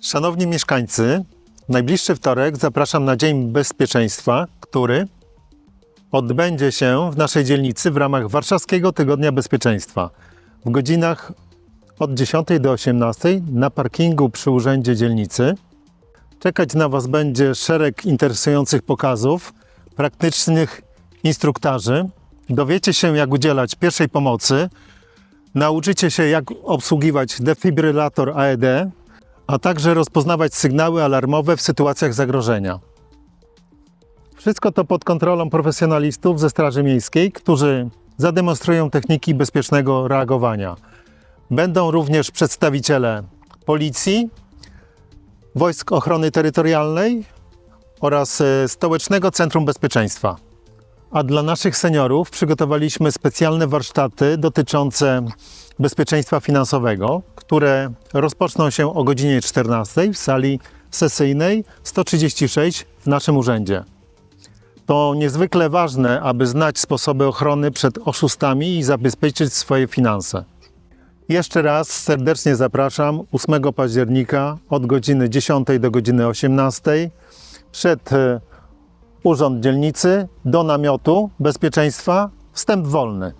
Szanowni mieszkańcy, najbliższy wtorek zapraszam na Dzień Bezpieczeństwa, który odbędzie się w naszej dzielnicy w ramach Warszawskiego Tygodnia Bezpieczeństwa w godzinach od 10 do 18 na parkingu przy Urzędzie Dzielnicy. Czekać na Was będzie szereg interesujących pokazów, praktycznych instruktarzy. Dowiecie się, jak udzielać pierwszej pomocy, nauczycie się, jak obsługiwać defibrylator AED, a także rozpoznawać sygnały alarmowe w sytuacjach zagrożenia. Wszystko to pod kontrolą profesjonalistów ze Straży Miejskiej, którzy zademonstrują techniki bezpiecznego reagowania. Będą również przedstawiciele Policji, Wojsk Ochrony Terytorialnej oraz e, Stołecznego Centrum Bezpieczeństwa. A dla naszych seniorów przygotowaliśmy specjalne warsztaty dotyczące bezpieczeństwa finansowego, które rozpoczną się o godzinie 14 w sali sesyjnej 136 w naszym urzędzie. To niezwykle ważne, aby znać sposoby ochrony przed oszustami i zabezpieczyć swoje finanse. Jeszcze raz serdecznie zapraszam 8 października od godziny 10 do godziny 18 przed e, Urząd Dzielnicy do namiotu bezpieczeństwa wstęp wolny.